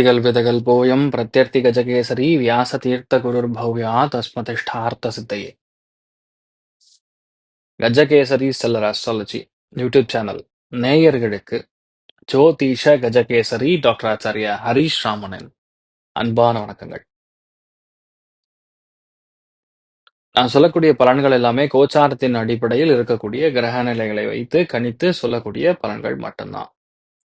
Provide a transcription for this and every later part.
अर्तिकल्पितकल्पोऽयं प्रत्यर्तिगजकेसरी व्यासतीर्थगुरुर्भव्या तस्मतिष्ठार्थसिद्धये Gajakesari seller astrology YouTube channel நேயர்களுக்கு ஜோதிஷ கஜகேசரி டாக்டர் ஆச்சாரியா ஹரீஷ் ராமனின் அன்பான வணக்கங்கள் நான் சொல்லக்கூடிய பலன்கள் எல்லாமே கோச்சாரத்தின் அடிப்படையில் இருக்கக்கூடிய கிரக நிலைகளை வைத்து கணித்து சொல்லக்கூடிய பலன்கள் மட்டும்தான்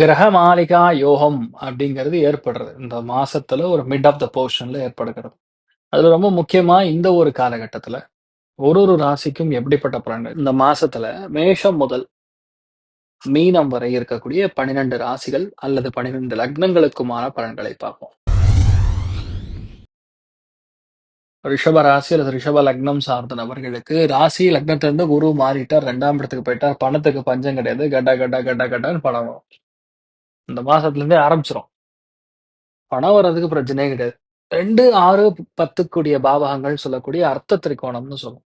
கிரக மாளிகா யோகம் அப்படிங்கிறது ஏற்படுறது. இந்த மாசத்துல ஒரு மிட் ஆஃப் த போர்ஷன்ல ஏற்படுகிறது. அதுல ரொம்ப முக்கியமா இந்த ஒரு காலகட்டத்துல ஒரு ஒரு ராசிக்கும் எப்படிப்பட்ட பலன்கள்? இந்த மாசத்துல மேஷம் முதல் மீனம் வரை இருக்கக்கூடிய பனிரெண்டு ராசிகள் அல்லது பனிரெண்டு லக்னங்களுக்குமான பலன்களை பார்ப்போம். ரிஷப ராசி அல்லது ரிஷப லக்னம் சார்ந்த நபர்களுக்கு ராசி லக்னத்திலிருந்து குரு மாறிட்டார் ரெண்டாம் இடத்துக்கு போயிட்டார் பணத்துக்கு பஞ்சம் கிடையாது கட கட கட கடன்னு பணம். இந்த மாசத்துல இருந்தே ஆரம்பிச்சிரும். பணம் வர்றதுக்கு பிரச்சனையே கிடையாது. ரெண்டு ஆறு பத்துக்குடிய பாவகங்கள் சொல்லக்கூடிய அர்த்த திரிகோணம்னு சொல்லும்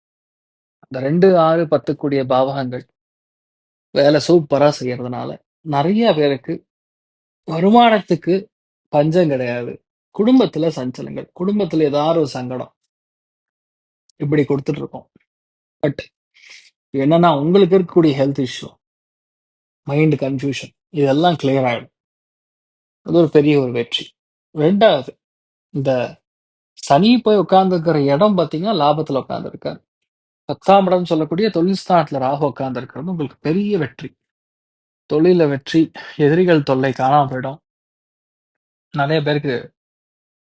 அந்த ரெண்டு ஆறு பத்துக்குடிய பாவகங்கள் வேலை சூப்பரா செய்யறதுனால நிறைய பேருக்கு வருமானத்துக்கு பஞ்சம் கிடையாது. குடும்பத்துல சஞ்சலங்கள் குடும்பத்துல ஏதாவது ஒரு சங்கடம் இப்படி கொடுத்துட்டு இருக்கோம் பட் என்னன்னா உங்களுக்கு இருக்கக்கூடிய ஹெல்த் இஷ்யூ மைண்ட் கன்ஃபியூஷன் இதெல்லாம் கிளியர் ஆயிடும். அது ஒரு பெரிய ஒரு வெற்றி. ரெண்டாவது இந்த சனி போய் உட்கார்ந்துருக்கிற இடம் பார்த்தீங்கன்னா லாபத்துல உட்கார்ந்துருக்காரு. பத்தாம் இடம் சொல்லக்கூடிய தொழில் ஸ்தானத்தில் ராகு உட்கார்ந்துருக்கிறது உங்களுக்கு பெரிய வெற்றி. தொழில வெற்றி எதிரிகள் தொல்லை காணாமல் போயிடும். நிறைய பேருக்கு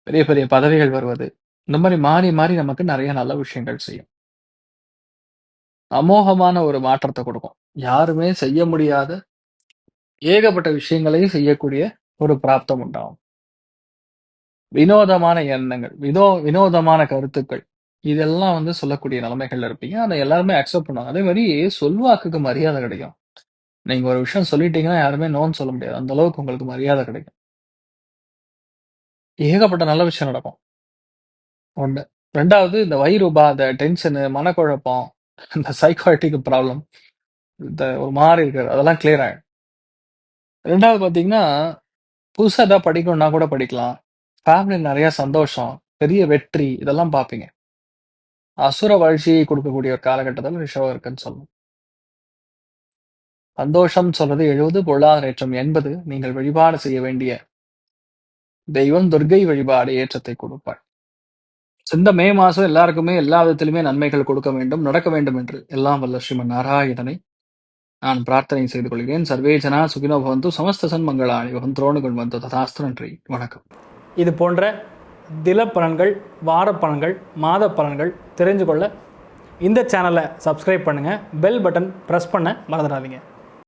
பெரிய பெரிய பதவிகள் வருவது. இந்த மாதிரி மாறி மாறி நமக்கு நிறைய நல்ல விஷயங்கள் செய்யும். அமோகமான ஒரு மாற்றத்தை கொடுக்கும். யாருமே செய்ய முடியாத ஏகப்பட்ட விஷயங்களையும் செய்யக்கூடிய ஒரு பிராப்தம் உண்டாகும். வினோதமான எண்ணங்கள் வினோ வினோதமான கருத்துக்கள் இதெல்லாம் வந்து சொல்லக்கூடிய நிலைமைகள்ல இருப்பீங்க. அதை எல்லாருமே அக்செப்ட் பண்ணுவாங்க. அதே மாதிரி சொல்வாக்குக்கு மரியாதை கிடைக்கும். நீங்க ஒரு விஷயம் சொல்லிட்டீங்கன்னா யாருமே நோன்னு சொல்ல முடியாது. அந்த அளவுக்கு உங்களுக்கு மரியாதை கிடைக்கும். ஏகப்பட்ட நல்ல விஷயம் நடக்கும். ஒன்று ரெண்டாவது இந்த வயிறுபா இந்த டென்ஷனு மனக்குழப்பம் இந்த சைக்காட்டிக் ப்ராப்ளம் இந்த ஒரு மாறி இருக்கிறது. அதெல்லாம் கிளியர் ஆகிடும் ரெண்டாவது பார்த்தீங்கன்னா, புதுசா ஏதாவது படிக்கணும்னா கூட படிக்கலாம். ஃபேமிலியில் நிறைய சந்தோஷம், பெரிய வெற்றி இதெல்லாம் பார்ப்பீங்க. அசுர வளர்ச்சியை கொடுக்கக்கூடிய ஒரு காலகட்டத்தில ரிஷபம் இருக்குன்னு சொல்லணும். சந்தோஷம் சொல்றது 70, பொருளாதார ஏற்றம் 80 நீங்கள் வழிபாடு செய்ய வேண்டிய தெய்வம் துர்க்கை வழிபாடு ஏற்றத்தை கொடுப்பாள். ஸோ இந்த மே மாசம் எல்லாருக்குமே எல்லா விதத்திலுமே நன்மைகள் கொடுக்க வேண்டும், நடக்க வேண்டும் என்று எல்லாம் வல்ல ஸ்ரீமன் நாராயணனை நான் பிரார்த்தனை செய்து கொள்கிறேன். சர்வே ஜனா சுகினோ பவந்து சமஸ்த சன்மங்களாணி பவந்தோணுகள் வந்து ததாஸ்து நன்றி. வணக்கம். இது போன்ற தில பலன்கள் வார பலன்கள் மாத பலன்கள் தெரிஞ்சு கொள்ள இந்த சேனலை சப்ஸ்கிரைப் பண்ணுங்கள் பெல் பட்டன் ப்ரெஸ் பண்ண மறந்துடாதீங்க.